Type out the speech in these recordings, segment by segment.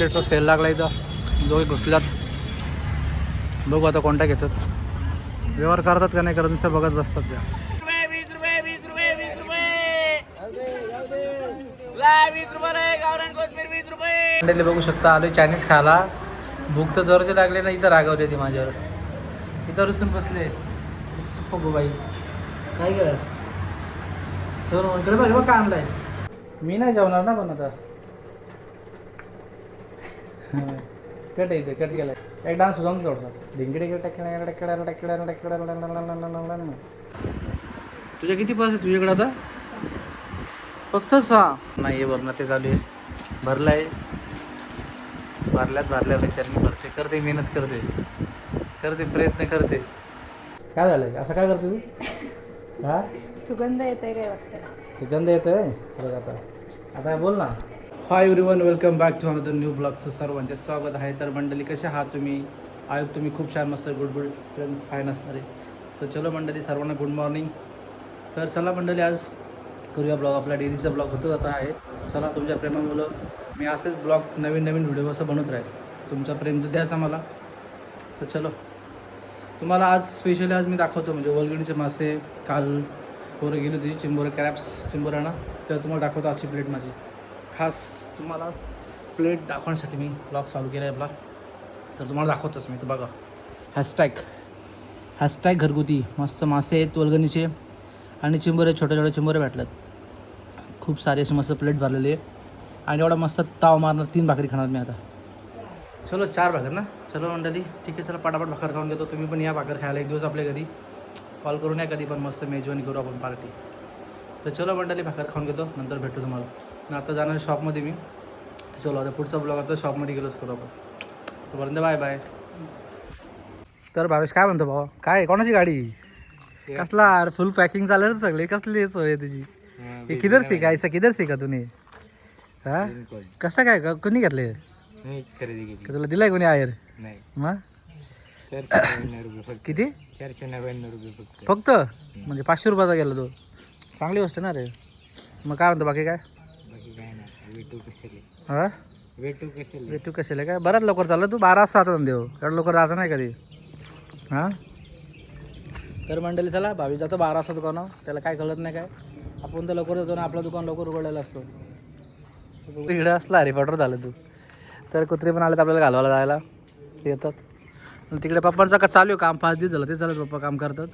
मार्केटचा सेल लागला इथं. दोघे घुसल्यात. बघू आता कोणता घेतात. व्यवहार करतात का नाही करत नुसतं बघत बसतात त्या. रुपये बघू शकता आलो चायनीज खायला. भूक तर जोराची लागली ना इथं रागवली ती माझ्यावर. इथं रुसून बसले. बघू बाई. काय ग? सर म्हणतो बघ बघ का आणलाय. मी नाही जेवणार ना पण आता. कट इथे कट केलाय एक डान्स सुजावून थोडसा ढिंगडे तुझ्या किती पैसे तुझ्याकडे आता फक्त सहा नाही हे भरणं ते चालू आहे भरलाय भरल्यात भरल्या विचार भरते करते मेहनत करते करते प्रयत्न करते काय झालंय असं काय करते तू हा सुगंध येते काय वाटतं सुगंध येतोय बघ आता आता बोल ना hi everyone welcome back to another new ब्लॉगचं सर्वांचे स्वागत आहे. तर मंडळी कसे आहात तुम्ही? आय होप तुम्ही खूप छान मस्त गुड गुड फ्रेंड फाईन असणारे सो चलो मंडळी सर्वांना गुड मॉर्निंग तर चला मंडळी आज करूया ब्लॉग आपला डेलीचा ब्लॉग होतच आता आहे. चला तुमच्या प्रेमामुळं मी असेच ब्लॉग नवीन नवीन व्हिडिओ असं बनवत राहील. तुमचा प्रेम तर द्याच आम्हाला. तर चलो. तुम्हाला आज स्पेशली आज मी दाखवतो म्हणजे वलगणीचे मासे काल पोरं गेली होती चिंबोरे क्रॅप्स चिंबोऱ्याना तर तुम्हाला दाखवतो आजची प्लेट माझी. खास तुम्हाला प्लेट दाखवण्यासाठी मी ब्लॉग चालू केला आहे आपला. तर तुम्हाला दाखवतोच मी तर बघा. हॅशटॅग हॅशटॅग घरगुती. मस्त मासे आहेत वलगणीचे. आणि चिंबरे छोटे छोटे चिंबरे भेटल्यात. खूप सारे असे मस्त प्लेट भरलेले आहे आणि एवढा मस्त ताव मारणार तीन भाकरी खाणार मी आता. चलो चार भाकर ना? चलो मंडळी ठीक आहे चला पटापट भाकर खाऊन घेतो. तुम्ही पण या भाकर खायला एक दिवस आपल्या घरी. कॉल करून या कधी पण मस्त मेजवानी करू आपण पार्टी तर चलो मंडळी भाकर खाऊन घेतो. नंतर भेटू तुम्हाला. आता जाणार शॉपमध्ये मी. चलो आता पुढचा ब्लॉग आता शॉपमध्ये गेलोच करू आपण. तोपर्यंत बाय बाय तर भावेश काय म्हणतो भाऊ काय कोणाची गाडी? कसला फुल पॅकिंग चालेल सगळे? कसली सोय तुझी हे किधर सी काय किधर सी का तुम्ही? हा? कसं काय का कोणी घेतले? तुला दिलाय कोणी आयर? नाही. मग? किती? चारशे नव्याण्णव रुपये फक्त. फक्त? म्हणजे पाचशे रुपयाचा गेला तो. चांगली गोष्ट ना रे. मग काय म्हणतो बाकी काय बाकी काय नाही वेटू कशाले हा? वेटू कशाले? काय? बराच लवकर चाललं. तू बारा वाजता आता देऊ एवढं लवकर जायचं नाही कधी. हां? तर मंडळी चला भावी जातो बारा वाजता दुकानावर. त्याला काय कळत नाही काय. आपण तर लवकर जातो ना आपलं दुकान लवकर उघडलेलं असतो. इकडे असला रिपोर्टर झालं तू. तर कुत्रे पण आले तर आपल्याला घालवायला जायला. येतात. तिकडे पप्पांचं का चालू आहे काम? पाच दिवस झालं ते चालत पप्पा काम करतात.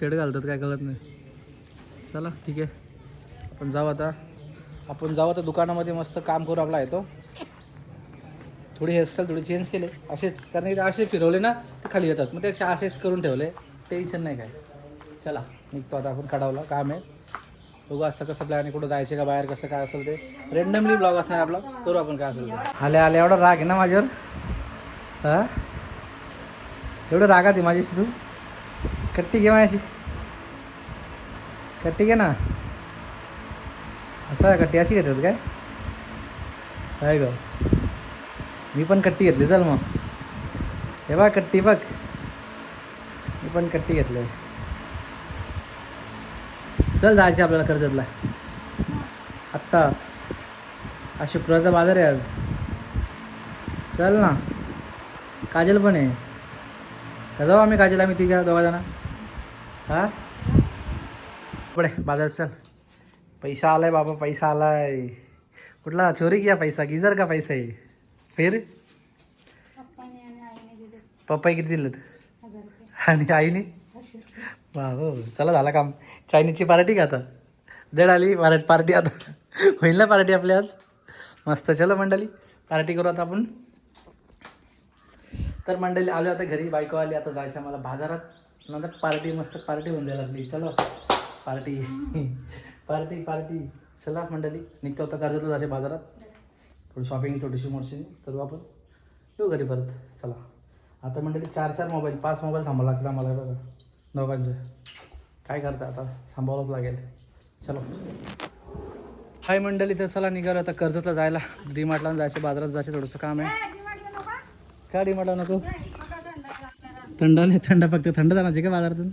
शेड घालतात काय कळत नाही. चला ठीक आहे. आपण जाऊ आता. आपण जाऊ आता दुकानामध्ये मस्त काम करू आपला येतो. थोडी हेअरस्टाईल थोडी चेंज केले. असेच कारण असे फिरवले ना ते खाली येतात. मग ते असेच करून ठेवले. टेन्शन नाही काय चला निघतो आता आपण काढावला. काम आहे. बघू असं कसं प्लॅन कुठं जायचं का बाहेर कसं काय असेल ते. रेंडमली ब्लॉग असणार आपला. करू आपण काय असेल ते. आले आले. एवढा राग आहे ना माझ्यावर? हां? एवढं रागात आहे माझ्याशी तू? कट्टी घे माझ्याशी. कट्टी घे ना. असं आहे कट्टी अशी घेतात काय? काय ग? मी पण कट्टी घेतली चल मग. हे बघ कट्टी बघ. मी पण कट्टी घेतली चल जायचे आपल्याला कर्जतला. आत्ता आज शुक्रवारचा बाजार आहे आज. चल ना. काजल पण आहे. का जाऊ आम्ही काजल आम्ही तिघ्या दोघा जण. हा? पडे बाजार चल. पैसा आलाय बाबा पैसा आलाय. कुठला? चोरी किया पैसा? गिजर का पैसा आहे? फिर? पप्पा किती दिलं आणि आईने? वा हो चला झाला काम. चायनीजची पार्टी का आता? जड आली पार्टी पार्टी आता. होईल ना पार्टी आपली आज? मस्त. चलो मंडळी पार्टी करू आता आपण. तर मंडळी आलो आता घरी. बायको आली आता जायचं मला बाजारात. नंतर पार्टी मस्त पार्टी होऊन द्यायला लागली चलो पार्टी. Party party. चला मंडळी निघतो आता कर्जतला जायचे बाजारात. थोडी शॉपिंग छोटीशी मोठी करू आपण. येऊ घरी परत. चला. आता मंडळी चार चार मोबाईल पाच मोबाईल सांभाळा लागतात आम्हाला हे बघा. दोघांचे. काय करता आता? सांभाळावंच लागेल. चलो. हाय मंडळी तर चला निघालो आता कर्जतला जायला. डीमार्टला जायचं बाजारात जायचं थोडंसं काम आहे. का डीमार्टला नको? थंड नाही थंड फक्त थंड जाण्याची का बाजारातून?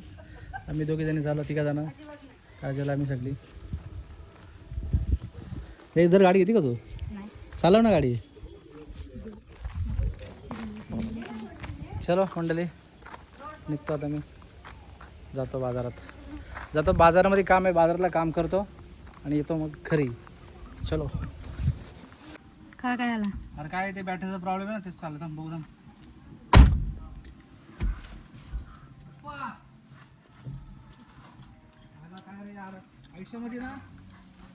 आम्ही दोघे जणी झालो तिघा जाणं. काय झालं आम्ही सगळी? ते इधर गाडी घेते का तू? चालव ना गाडी. चलो मंडळी निघतो आता मी. जातो बाजारात. जातो बाजारामध्ये काम आहे बाजारातला काम करतो आणि येतो मग खरी चलो. काय काय झालं? अरे काय ते बॅटरीचा प्रॉब्लेम आहे ना तेच चालत बघू थांब. आयुष्यामध्ये ना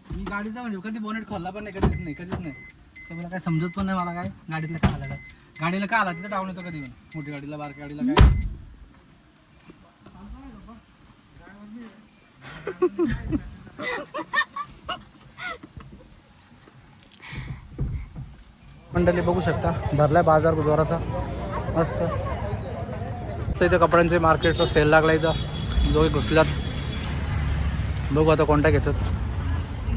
मी गाडीचा म्हणजे कधी बोनेट खोलला पण नाही कधीच नाही कधीच नाही. तर मला काय समजत पण नाही मला काय गाडीतलं काय आलं गाडीला काय आला? तिथं डाऊन येतो कधी पण. मोठी गाडीला बारक्या गाडीला काय? मंडळी बघू शकता. भरलाय बाजार बुधवाराचा. मस्त. असं इथं कपड्यांचे मार्केटचा सेल लागला इथं. दोघे घुसल्यात बघू आता कोणता घेतात.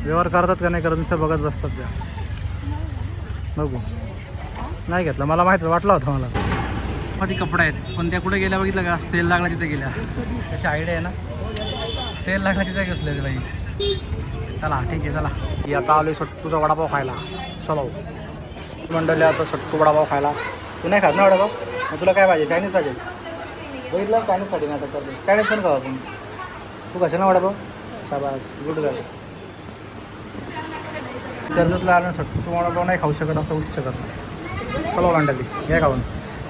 व्यवहार करतात का नाही करत नुसतं बघत बसतात त्या. बघू. नाही घेतलं मला माहीत वाटलं होतं मला. मध्ये कपडे आहेत. पण त्या कुठे गेल्या बघितलं का? सेल लागला तिथे गेल्या. तशी आयडिया आहे ना? सेल लागला तिथे घुसले ते बाई. चला ठीक आहे चला. की आता आलो सट्टूचा वडापाव खायला. चलो हो. मंडळी आता सट्टू वडापाव खायला. तू नाही खात ना वडापाव? मग तुला काय पाहिजे? चायनीज पाहिजे. बघितलं चायनीजसाठी नाही आता करतो चायनीज पण खाऊ आपण. तू कशा ना वडापाव? शाबास गुड गर्ल कर्जतला आणण्यासाठी तुम्हाला वडापाव नाही खाऊ शकत असं होऊच शकत नाही. चलो मांडली घ्या खाऊन.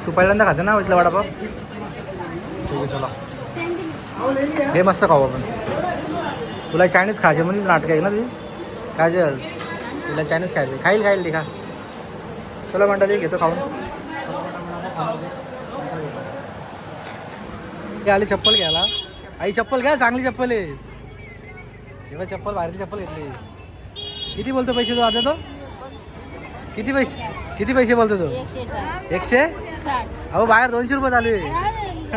तू पहिल्यांदा खाते ना इथला वडापाव? ठीक आहे चला. हे मस्त खाऊ आपण. तुला चायनीज खायचे म्हणजे नाटक आहे ना ती? काजल तुला चायनीज खायचे. खाईल खाईल ती खा. चला मंडळी घेतो खाऊन. आली चप्पल घ्यायला. आई चप्पल घ्या चांगली चप्पल आहे. एवढं चप्पल बाहेरची चप्पल घेतली. किती बोलतो पैसे तो आता तो? किती पैसे किती पैसे बोलतो तो? एकशे? अहो बाहेर दोनशे रुपये चालू आहे.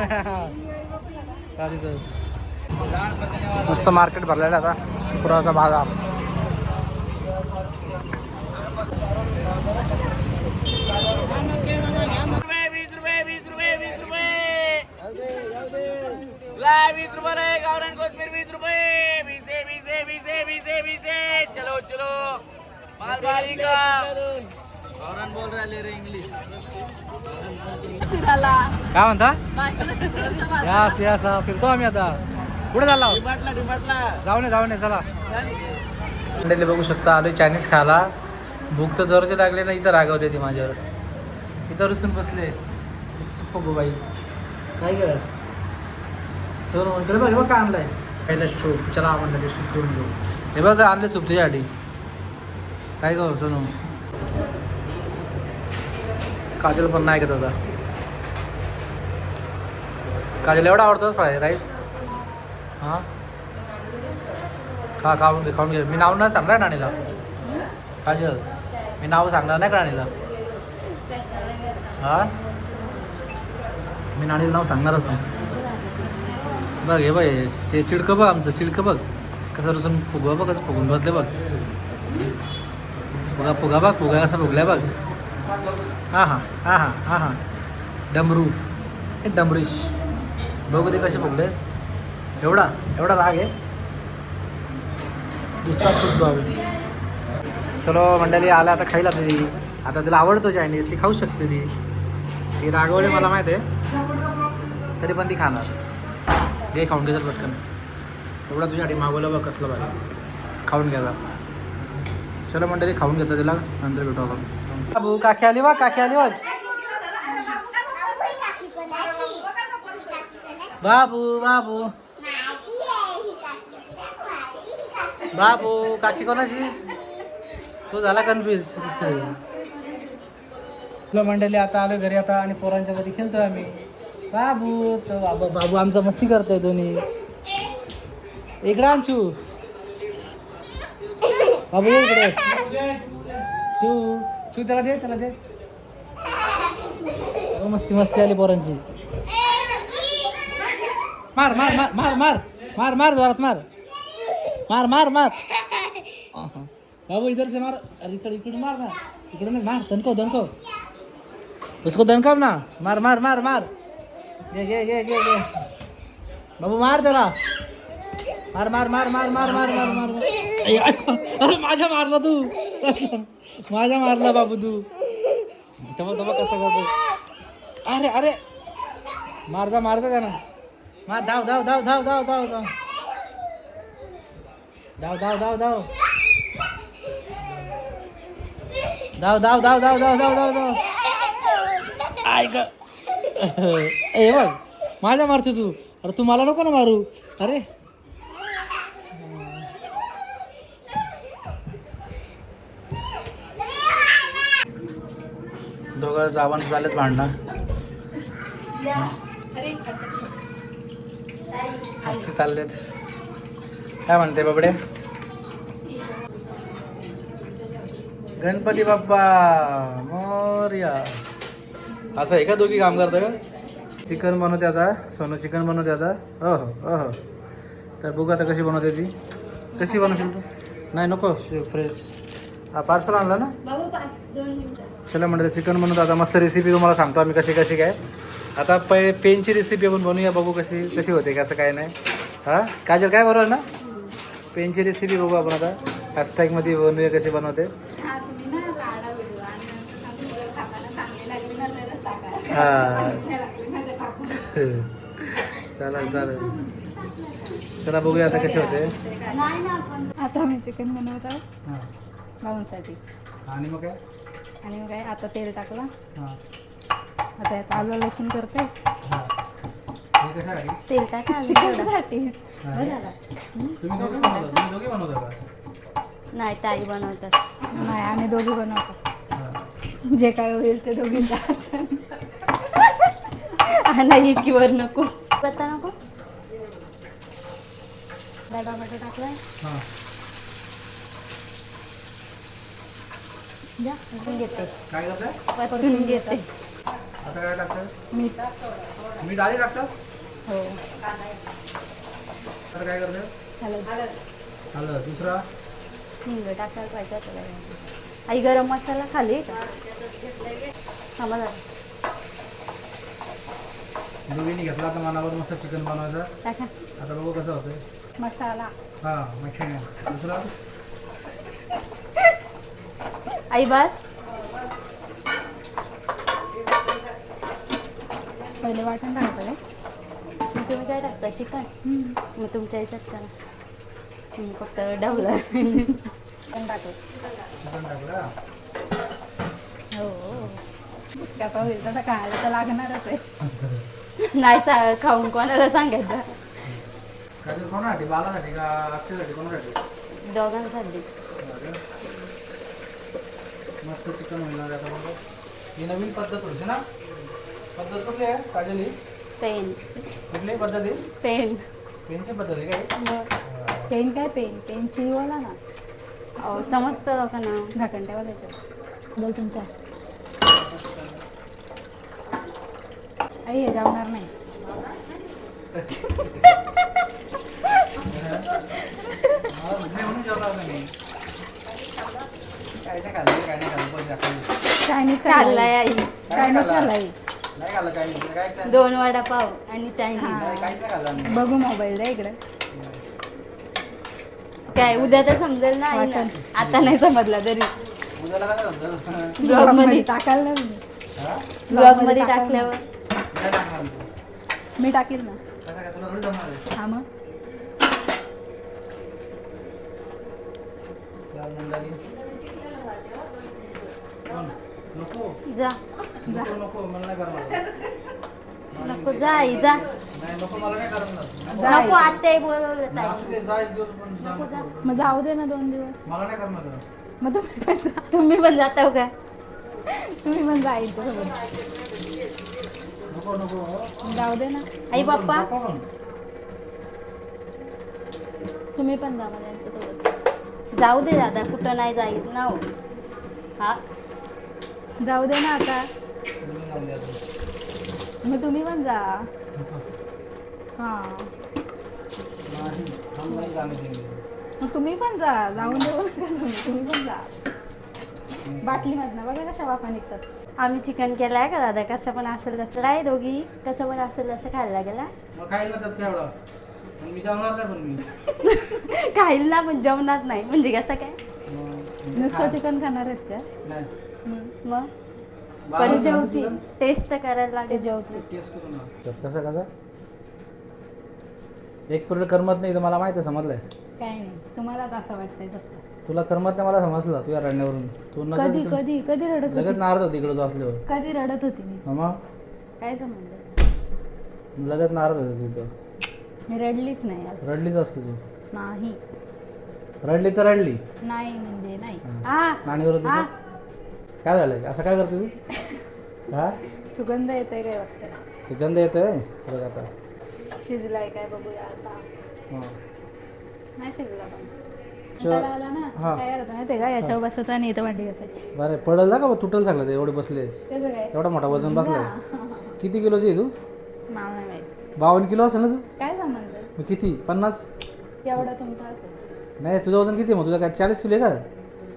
मस्त मार्केट भरलेलं आहे आता. शुक्रवारचा बाजार रुपये वीस रुपये वीस रुपये वीस रुपये ला वीस रुपये आहे गावरान कोथमीर वीस रुपये. वीस वीस. चलो चलो. का? गावरान बोल रहा रे इंग्लिश. काय म्हणता? यास यास हा, फिरतो आम्ही आता. कुठे डिमाटला जाऊ नये जाऊ नये चला. मंडळी बघू शकता आलोय चायनीज खायला. भूक तर जोराची लागली ना इथं रागवली ती माझ्यावर. इथं रुसून बसले. बघू बाई. काय ग? सर म्हणतो बघ हे बघ काय आणलंय. पहिला सूप चला म्हणलं ते सूप करून घेऊ. हे बघ आणले सूप तुझ्यासाठी काय गो सोनू? काजल पण नाही घेत आता. काजल एवढा आवडतो फ्राय राईस? हां? खा खाऊन घे खाऊन घे. मी नाव नाही सांगणार राणीला. काजल मी नाव सांगणार नाही का राणीला? हा? मी नाणीला नाव सांगणारच नाही. बघ हे बघ हे- चिडकं बघ आमचं चिडकं बघ. कसं रुसून फुगवा बघ कसं फुगून बसले बघ. फुगा फुगा बघ फुगा कसं फुगल्या बघ. हां हां हां हां हां हां. डमरू. हे डमरीश. बघू ते कसे फुगले. एवढा एवढा राग आहे. दुसरा फुटतो आम्ही चलो मंडळी आला आता खायला तरी. आता तिला आवडतो चायनीज ती खाऊ शकते ती. ती रागवली मला माहिती आहे. तरी पण ती खाणार. हे खाऊन घेतात पटकन. एवढा तुझ्यासाठी मागवलं बघ कसलं बघा खाऊन घ्यायला चलो मंडळी खाऊन घेतो तिला नंतर भेटू आपण. बाबू काकी आली बघ काकी आली बघ. बाबू बाबू. बाबू काकी कोणाची? तो झाला कन्फ्युज तुला मंडळी आता आलो घरी आता आणि पोरांच्या मध्ये खेळतो आम्ही. बाबू तो बाबा बाबू आमचा मस्ती करतोय दोन्ही. इकडे आमचू बाबू इकडे. शू शू त्याला दे त्याला दे. हो, मस्ती मस्ती आली पोरांची. मार मार मार मार मार. मार मार जोरात मार. मार मार मार. बाबू इधर से मार. अरे इकडे इकडे मार ना. इकडे नाही मार दणको दणको उसको दणकाव ना. मार मार मार मार. ये ये ये ये ये बाबू मार त्याला मार मार मार मार मार मार मार मार अरे माझ्या मारला तू माझ्या मारला बाबू तू तेव्हा तेव्हा कसं करतो अरे अरे मारजा मारजा त्याला मार धाव धाव धाव धाव धाव धाव धाव धाव धाव धाव धाव धाव धाव धाव धाव धाव धाव धाव धाव ऐक ए बघ माझ्या मारतो तू. अरे तू मला नको ना मारू. अरे. दोघं जावण झालेत भांडणं. मस्त चाललेत. काय म्हणते बाबडे? गणपती बाप्पा मोर्या. असं आहे का दोघी काम करतं का? चिकन बनवते आता. सोनू चिकन बनवते आता. हो हो हो तर बघू आता कशी बनवते ती. कशी बनवशील तू? नाही नको. फ्रेश हा पार्सल आणला ना? चला म्हणलं चिकन बनवतो आता. मस्त रेसिपी तुम्हाला सांगतो आम्ही कशी कशी काय. आता पै पेनची रेसिपी आपण बनवूया बघू कशी कशी होते कसं काय नाही. हां? काजल काय बरोबर ना? पेनची रेसिपी बघू आपण आता. हॅशटॅगमध्ये बनवूया कशी बनवते. हां. चालेल चालेल. चला बघूया आता कशी होते. आता आम्ही चिकन बनवत आहोत. हां. भाऊंसाठी. आणि मग काय? आणि मग काय आता तेल टाकला. हां. आता यात आलं लसूण करते. हां. हे तेल टाका चिकनसाठी नाही ताई बनवतात. नाही आम्ही दोघी बनवतो. जे काय होईल ते दोघी नाही की वर नको. पत्ता नको? टोमॅटो टाकलाय. हां. जा परतून घेते. काय करताय परतून घेते. आता काय टाकतं मीठ. मी डाळी टाकतात हो. तर काय करते हॅलो आलं दुसरा? हिंग टाकायला पाहिजे आई गरम मसाला खाली का? थांबा दोघींनी घेतला आता मनावर मस्त चिकन बनवायचं. टाका. आता बघू कसं होतंय. मसाला. हां मग दुसरा? आई बस. पहिले वाटण टाकतं काय मग तुम्ही काय टाकता? चिकन? मग तुमच्या याच्यात करा. हम्म, फक्त डवलं चिकन टाकलं चिकन टाकलं हो. कसा होईल तसा खायला तर लागणारच आहे. नाही सा खाऊन कोणाला सांगायचं? काय कोणासाठी? बालासाठी का अक्षयसाठी कोणासाठी? दोघांसाठी. मस्त चिकन मिळणार आता बघू ही नवीन पद्धत होती ना? पद्धत कुठली आहे काजल? ही पेन. कुठली पद्धत ही पेन. पेनची पद्धत आहे काय पेन काय पेन? पेन ना. अहो समजतं लोकांना. झाकण ठेवायचं बोल तुमच्या. आई जाणार नाही चायनीज खाल्लाय आई चायनीज खाल्लाय दोन वडा पाव आणि चायनीज बघू मोबाईल द्या इकडे. काय उद्या तर समजेल ना आता नाही समजला तरी. ब्लॉगमध्ये. टाकायला ब्लॉगमध्ये टाकल्यावर. मी टाकील ना कसं काय तुला थोडी जमणार आहे? हा मग? नको. जा नको नको मला नाही करणार. नको जा आई जा. नाही नको मला नाही करणार. नको आत्या बोलवलं ताई. जा. मग जाऊ दे ना दोन दिवस. मला नाही करणार मग तुम्ही पण जा. तुम्ही पण जाता का तुम्ही पण जा सोबत नको नको जाऊ दे ना. आई पण. तुम्ही पण जा मला यांच्यासोबत. जाऊ दे दादा कुठं नाही जाईल ना हो. हा? जाऊ दे ना आता. मग तुम्ही पण जा. हां. मग तुम्ही पण जा. जाऊन देऊ तुम्ही? तुम्ही पण जा. बाटलीमधनं. बघा कशा वाफा निघतात. आम्ही चिकन केलाय का दादा? कसं पण असेल तसं. आहे दोघी? कसं पण असेल तसं खायला गेला. मग खायला त्यात काय एवढं? मग मी जेवणार नाही पण मी. खायला पण जेवणात नाही. म्हणजे कसं काय? मग नुसतं चिकन खाणार आहेत का? नाही. मग? पण जेवती. टेस्ट तर करायला लागेल जेवती. टेस्ट करू ना कसं कसं? एक पिरियड करमत नाही तर मला माहिती आहे समजलंय. काय नाही. तुम्हालाच असं वाटतंय फक्त. तुला करमत नाही मला समजलं तुझ्या रडण्यावरून. तू कधी कधी कधी रडत लगेच होती नारद होती इकडे जो असल्यावर. कधी रडत होती मी? मग काय समजलं? लगेच नारद होती तू इथं. मी रडलीच नाही आज. रडलीच असते तू. नाही. रडली तर रडली. नाही म्हणजे नाही. हा. नाणीवर होती हा? काय झालंय? असं काय करते तू? हा? सुगंध येतोय काय वाटतं? सुगंध येतोय? बघ आता. शिजलाय काय बघूया आता. हं. नाही शिजला पण. हा. याच्यावर बसवतो आणि इथं भांडी घासायची. बरं पडल ना का तुटल सगळं ते एवढे बसले. त्याचं काय? एवढा मोठा वजन बसलाय किती किलोची आहे तू? नाही माहीत. बावन्न किलो असेल ना तू? काय संबंध? मग किती? पन्नास? एवढा तुमचा असेल. नाही तुझं वजन किती आहे मग? तुझं काय चाळीस किलो आहे का?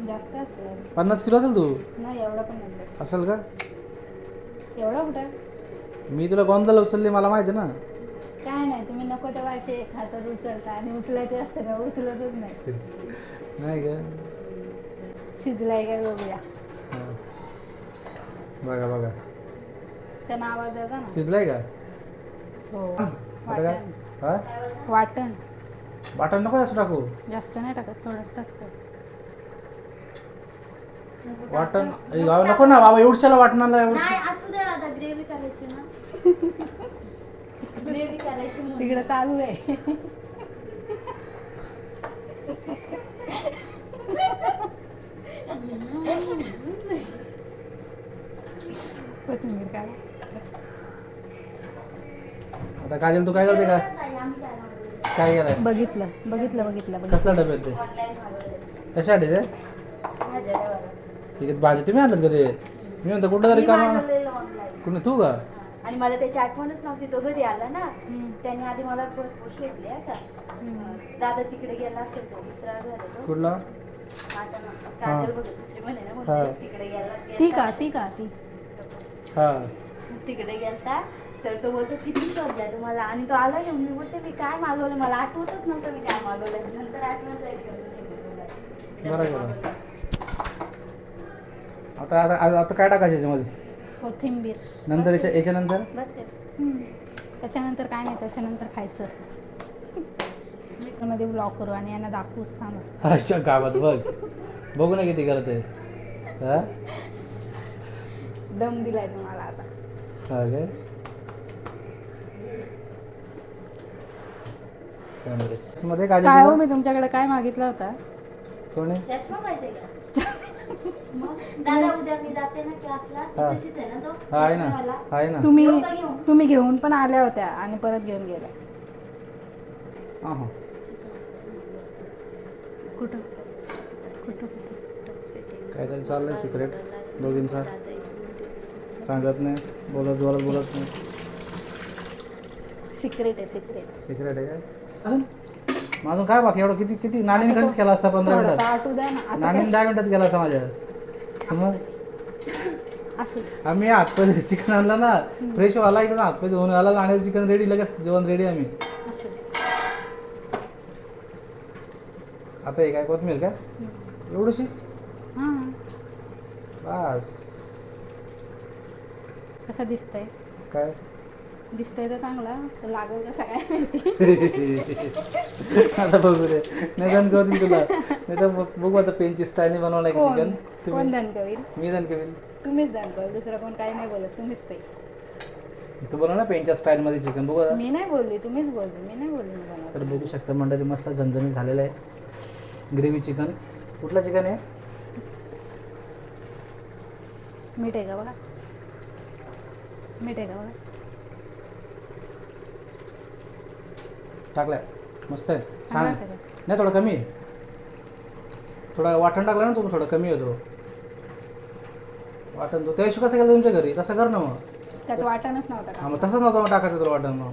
जास्त असेल. पन्नास किलो असेल तू? नाही एवढा पण नसेल असेल. का? एवढा कुठं? मी तुला गोंधळ उचलली मला माहिती आहे ना. काय नाही तुम्ही नको तेव्हा असे हातात उचलता आणि उचलायचे असते ना उचलतच नाही. नाही का? शिजलाय काय बघूया. बघा बघा. त्यांना आवाज द्यायचा ना? शिजलाय का? हो. आता काय? वाटण. हा? वाटण. वाटण नको जास्त टाकू. जास्त नाही टाकत थोडंच टाकतं. वाटण ए, गाव नको ना बाबा एवढशाला वाटणाला एवढं. नाही असू दे आता ग्रेव्ही करायची ना. ग्रेव्ही करायची म्हणून. तिकडं चालू आहे कोथिंबीर काढा आता काजल तू काय करते का? काय केलंय? बघितलं बघितलं बघितलं बघितलं. कसला डब्यात ते. कशासाठी ते? आहे भाजी तुम्ही आणलं का ते? मी म्हणतो कुठं तरी काम. कुणी तू का? आणि मला त्याची आठवणच नव्हती तो घरी आला ना. त्याने आधी मला भरपूर शोधले आता. दादा तिकडे गेला असेल तो दुसरा घर कुठला? काजल दुसरी म्हणे ना तिकडे गेला ती का ती का ती? हा. तिकडे गेलता. तर तो बोलतो किती शोधलाय तुम्हाला? आणि तो आला घेऊन. मी बोलते मी काय मागवलं? मला आठवतच नव्हतं मी काय मागवलं. नंतर आठवत आता आता आता- आता काय टाकायचं याच्यामध्ये? कोथिंबीर. नंतर याच्या याच्यानंतर? बस हम्म. त्याच्यानंतर काय नाही त्याच्यानंतर खायचं. मध्ये ब्लॉग करू आणि यांना दाखवूच थांबा. अच्छा गावात बघ. बघू ना किती करत आहे हा? दम दिलाय तुम्हाला आता. हा काय? मध्ये काय काय हो मी तुमच्याकडे काय मागितलं होता? कोणी? चष्मा पाहिजे का? मग दादा उद्या मी जाते ना क्लासला. हा. तशीच आहे ना तो? हा आहे ना. चष्मावाला? आहे ना. तुम्ही घेऊन? तुम्ही घेऊन पण आल्या होत्या आणि परत घेऊन गेल्या. हा हा. कुठं? कुठं कुठं? काहीतरी चाललंय सिक्रेट दोघींचा. सांगत नाही. बोलत बोलत बोलत नाही. सिक्रेट आहे सिक्रेट सिक्रेट आहे काय? अजून? मग अजून काय बाकी? एवढं किती किती? नाणीने कधीच केला असता पंधरा थोडासा मिनिटात? आटू द्या ना. आता नाणीने दहा मिनिटात केला असता माझ्या? समज काय- असू. दे. आम्ही हातपाय चिकन आणला ना फ्रेश वाला इकडून हातपाय धुवून आला. आणि चिकन रेडी लगेच जेवण रेडी आम्ही. असू. दे. आता हे काय? कोथमीर का? एवढीशीच? हां. बस. कसं दिसतंय? काय? दिसतंय तर चांगला तर लागल कसं काय आता बघू रे नाही दण करीन तुला. नाही तर बघ- बघू आता पेनची स्टाईलने बनवलं कोण चिकन कोण? तुम्ही? दणकं होईल मी दण करीन. तुम्हीच दणकं दुसरं कोण काही नाही बोलत. तुम्हीच ते. तू बनव ना पेनच्या स्टाईलमध्ये चिकन बघू आता. मी नाही बोलली तुम्हीच बोलली. मी नाही बोलली मी तर बघू शकता मंडळी मस्त झणझणीत झालेलं आहे. ग्रेव्ही चिकन कुठलं चिकन आहे? मीठ आहे का बघा? मीठ आहे का बघा? टाकलाय. मस्त आहे. छान आहे. आहे? नाही थोडं कमी आहे. थोडा वाटण टाकलं ना तुम्ही थोडं कमी होतो वाटण तो. त्या हिशोब कसं केलं तुमच्या घरी? तसं कर ना मग. त्यात वाटणच नव्हता हा मग तसंच नव्हतं मग टाकायचं तुला वाटण मग.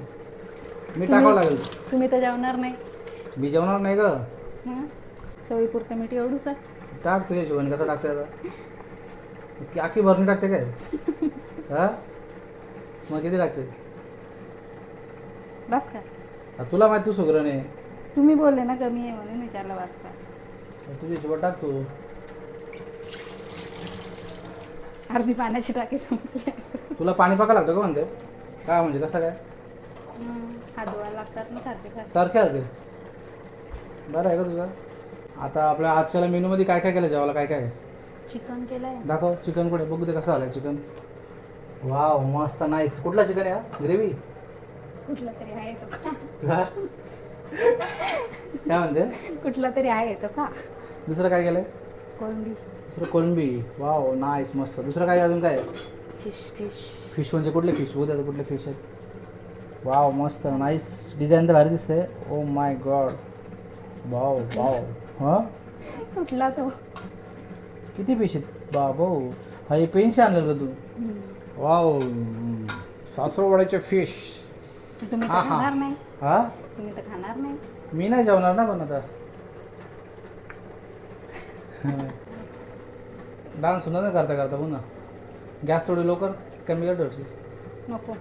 मी टाकावं लागेल. तुम्ही तर जेवणार नाही. मी जेवणार नाही ग. हं? चवीपुरतं मीठ एवढूच टाक तुझ्या हिशोबाने कसं टाकते आता? की आखी भरणी टाकते काय? हा? मग किती टाकते? बस का? तुला माहिती तू सुग्रण आहे तुम्ही बोलले ना कमी आहे म्हणून विचारलं तुझ्या हिशोबात टाक तू. अर्धी पाण्याची टाकी संपली तुला पाणी पाका लागतं का म्हणते? काय म्हणजे कसं काय? हात धुवायला लागतात ना सारखे सारखे. सारखे सारखे. बरं आहे का तुझं? आता आपल्या आजच्याला मेनूमध्ये काय काय केलं जेवायला? काय काय? आहे? चिकन केलंय. दाखव चिकन कुठे? बघू ते कसं आलं चिकन. वाव मस्त नाईस कुठला चिकन आहे ग्रेव्ही? कुठला तरी आहे तो का? काय म्हणते? कुठला तरी आहे तो का? दुसरं काय केलंय? कोळंबी. दुसरं कोळंबी. वाव नाईस मस्त. दुसरं काय अजून काय? फिश फिश फिश म्हणजे कुठले फिश बघू आता कुठले फिश आहेत. वाव मस्त. नाईस डिझाईन तर भारी दिसते oh my God wow wow. हां? कुठला तो? किती फिश आहेत? बाबो. हा हे पेन्शन आणलं का तू. वाव. सासरवाड्याचे फिश तुम्ही तर हा, हा. खाणार नाही. हा? तुम्ही तर खाणार नाही. मी नाही जेवणार ना पण आता. डान्स होणार ना करता करता पुन्हा. गॅस थोडी लवकर कमी कर थोडीशी. नको.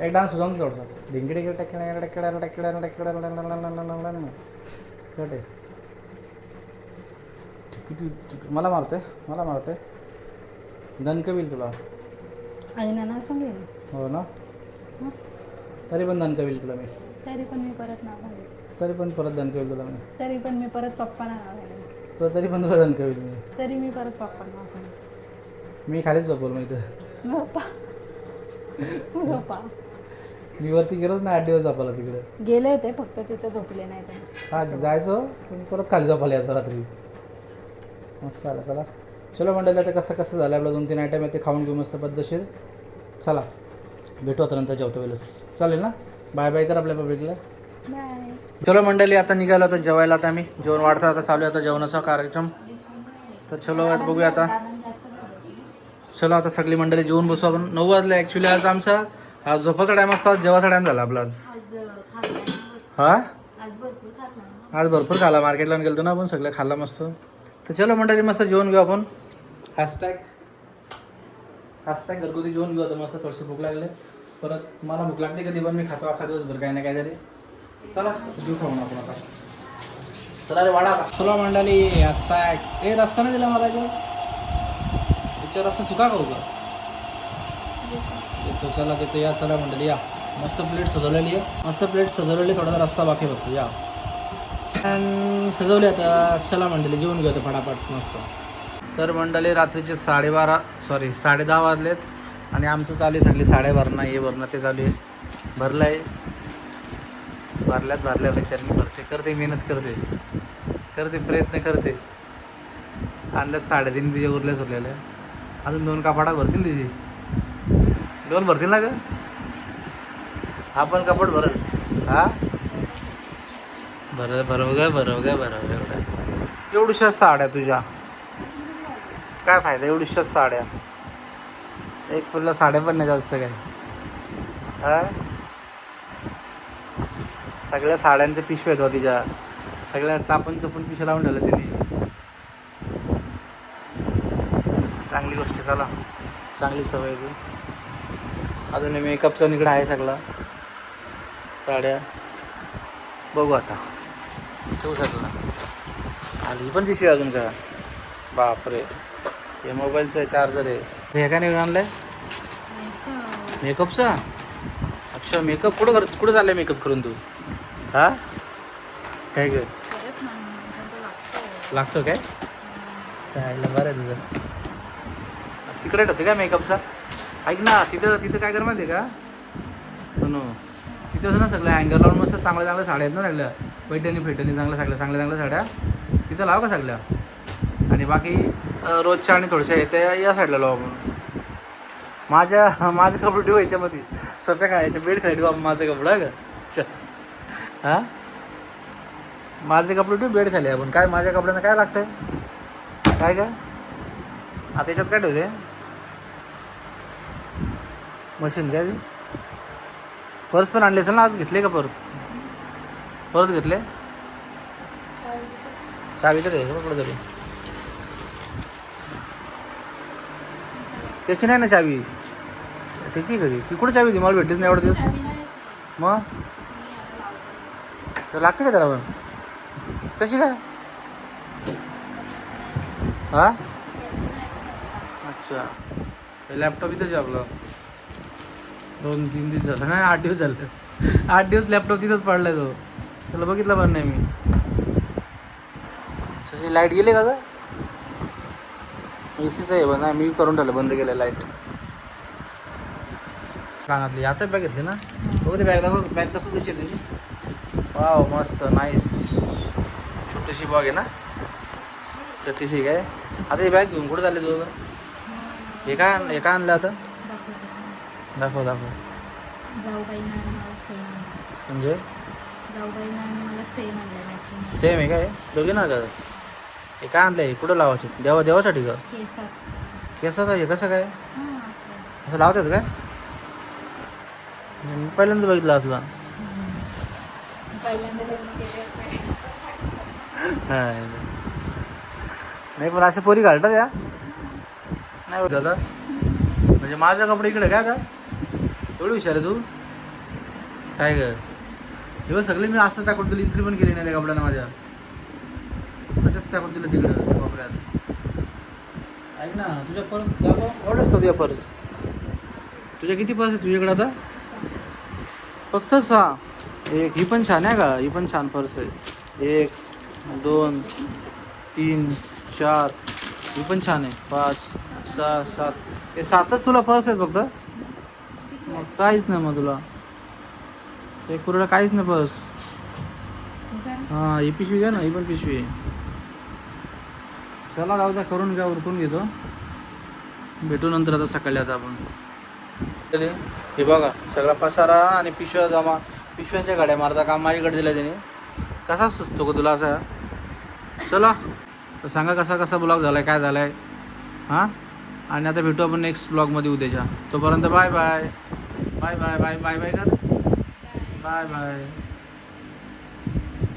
एक डान्स ना थोडासा. ढिंगडे गिडे टेकडे टेकडे टेकडे टेकडे कटे मला मारते मला मारते दणकं होईल तुला. आणि नाना सांगेल हो ना? तरी पण दणकं होईल तुला मी. तरी पण मी परत नाव तरी पण परत दणकं होईल तुला मी. तरी पण मी परत पप्पाला नाव सांगेल तर तरी पण तुला दणकं होईल मी. तरी मी परत पप्पाला नाव मी खालीच झोपवलं मग इथं. पप्पा पप्पा मी वरती गेलोच ना आठ दिवस झोपायला तिकडे. गेले होते फक्त तिथे झोपले नाही ते. हा जायचो पण परत खाली झोपायला यायचो रात्री. मस्त आलं चला. चलो मंडळी आता कसं कसं झालं आपलं दोन तीन आयटम आहे ते खाऊन घेऊ मस्त पद्धतशीर. चला. भेटू आता नंतर जेवतो वेळेस. चालेल ना? बाय बाय कर आपल्या पब्लिकला चलो मंडळी आता निघालो आता जेवायला आता आम्ही. जेवण वाढतं आता चालू आता जेवणाचा कार्यक्रम. तर चलो वाट बघूया आता. चलो आता सगळी मंडळी जेवून बसू आपण. नऊ वाजले ॲक्च्युली आज आमचा. आज झोपाचा टाईम असता जेवाचा टाईम झाला आपला आज. हा? आज भरपूर खाला मार्केटला गेलतो ना आपण सगळं खाल्ला मस्त. तर चलो मंडळी मस्त जेवण घेऊ आपण. हॅशटॅग हॅशटॅग घरगुती जेवण घेऊ आता मस्त थोडीशी भूक लागले. परत मला भूक लागते कधी पण मी खातो अख्खा दिवसभर काही ना काहीतरी चला जीव खाऊन आपण आता. चला रे वाडा चलो मंडळी असा ए रस्ता नाही दिला मला इकडे. त्याच्यावर रस्ता सुका का? होता येतो चला देतो या चला मंडळी या. मस्त प्लेट सजवलेली आहे. मस्त प्लेट सजवलेली थोडासा रस्ता बाकी बघतो या. सजवली आता. चला मंडळी जेवून घेतो फटाफट मस्त. तर मंडळी रात्रीचे साडेबारा सॉरी साडे दहा वाजलेत आणि आमचं चालू आहे सांगली साडे हे भरणं ते चालू आहे. भरलं आहे भरल्यात भरल्या मी भरते. करते मेहनत करते. करते प्रयत्न करते. आणल्यात साडेतीन तिचे उरल्या उरलेल्या अजून दोन कपाटा भरतील तिची. दोन भरतील ना ग? आपण कपड भर हा? बरं भरव ग भरव ग भरव एवढ्या एवढ्याशा साड्या तुझ्या काय फायदा एवढ्याशाच साड्या. एक फुलला साड्या पण नाही जास्त काय? हा सगळ्या साड्यांचे पिशव्या आहेत हो तिच्या. सगळ्या चापून चपून पिशव्या लावून ठेवल्या तिने. चांगली गोष्ट चला. चांगली सवय आहे ती. अजून मेकअपचं इकडे आहे सगळं. साड्या. बघू आता. ठेवू सगळं आली पण पिशवी अजून का? बापरे. हे मोबाईलचं आहे चार्जर आहे. हे काय नाही आणलं आहे मेकअपचा अच्छा मेकअप कुठं कर कुठं झालं आहे मेकअप करून तू? हा? काय कर लागतो काय? चायला बरं आहे तुझं. तिकडे होते का मेकअपचा ऐक ना तिथं तिथं काय कर माहिती आहे का? सोनू तिथंच ना सगळं अँगल लावून मस्त चांगल्या चांगल्या साड्या आहेत ना सगळ्या. पैठणी फेटणी चांगल्या सगळ्या चांगल्या चांगल्या साड्या. तिथं लाव का सगळ्या? आणि बाकी रोजच्या आणि थोडशा येत्या या साईडला लाव आपण माझ्या माझे कपडे ठेवू याच्यामध्ये सोप्या खायच्या बेड खाली बाबा माझं माझे कपडे हा का? च हां? माझे कपडे ठेवू बेड खाली आपण काय माझ्या कपड्यांना काय लागतंय? काय का आता याच्यात काय ठेवते? मशीन काय पर्स पण आणली असेल ना आज? घेतले का पर्स पर्स घेतले? चावी तर आहे तरी. त्याची नाही ना चावी? त्याची कधी? ती कुठं चावी होती? मला भेटलीच नाही एवढं दिवस. मग? तर लागते का त्याला पण? कशी काय? हा? अच्छा. लॅपटॉप इथंच आहे आपलं. दोन तीन दिवस झालं. नाही आठ दिवस झाले. आठ दिवस लॅपटॉप तिथंच पडलाय तो. त्याला बघितलं पण नाही मी. लाइट गेले का एसीच आहे बघ मी करून ठेवलं बंद केलं लाईट कानातली आता बॅग घेतली ना? बघू ते बॅग दाखव बॅग दाखव कशी आहे तुझी वाव मस्त नाईस छोटीशी बॅग आहे ना? छोटीशी काय? आता ही बॅग घेऊन कुठं चालले तू? हे हे काय आणलं आता? दाखव दाखव. जाऊ बाई मला सेम म्हणजे? जाऊ सेम सेम आहे काय? दोघे ना का? हे काय आणलंय? कुठं लावायचे? देवा देवासाठी का केसात. केसाचं हे कसं काय? हां असं लावतात काय? मी पहिल्यांदा बघितलं असलं. नाही पण अशा पोरी घालतात या. नाही दादा. म्हणजे माझा कपडे इकडे काय का? एवढं आहे तू. काय ग? सगळे मी असं टाकून तुला इस्त्री पण केली नाही त्या कपड्यांना माझ्या. तसेच टाकून दिलं तिकडं त्या कपड्यात ऐक ना तुझ्या पर्स दाखव. एवढंच का तुझ्या पर्स. तुझ्या किती पर्स आहे तुझ्याकडे आता? फक्त सहा. एक ही पण छान आहे का? ही पण छान पर्स आहे. एक दोन तीन चार. ही पण छान आहे. पाच सहा सात. हे सातच तुला पर्स आहेत फक्त? मग काहीच नाही मग तुला. एक पुरेला काहीच नाही पर्स. हां ही पिशवी घ्या ना. ही पण पिशवी आहे. चला जाऊ द्या करून घ्या उरकून घेतो. भेटू नंतर आता सकाळी आता आपण. तरी हे बघा सगळा पसारा आणि पिशव्या जमा. पिशव्यांच्या गाड्या मारता काम माझ्याकडे दिलं त्याने. कसा सुचतो का तुला असा? चला. तर सांगा कसा कसा ब्लॉग आहे काय झालाय? हां? आणि आता भेटू आपण नेक्स्ट ब्लॉगमध्ये उद्याच्या. तोपर्यंत bye bye. Bye bye bye bye bye कर बाय बाय.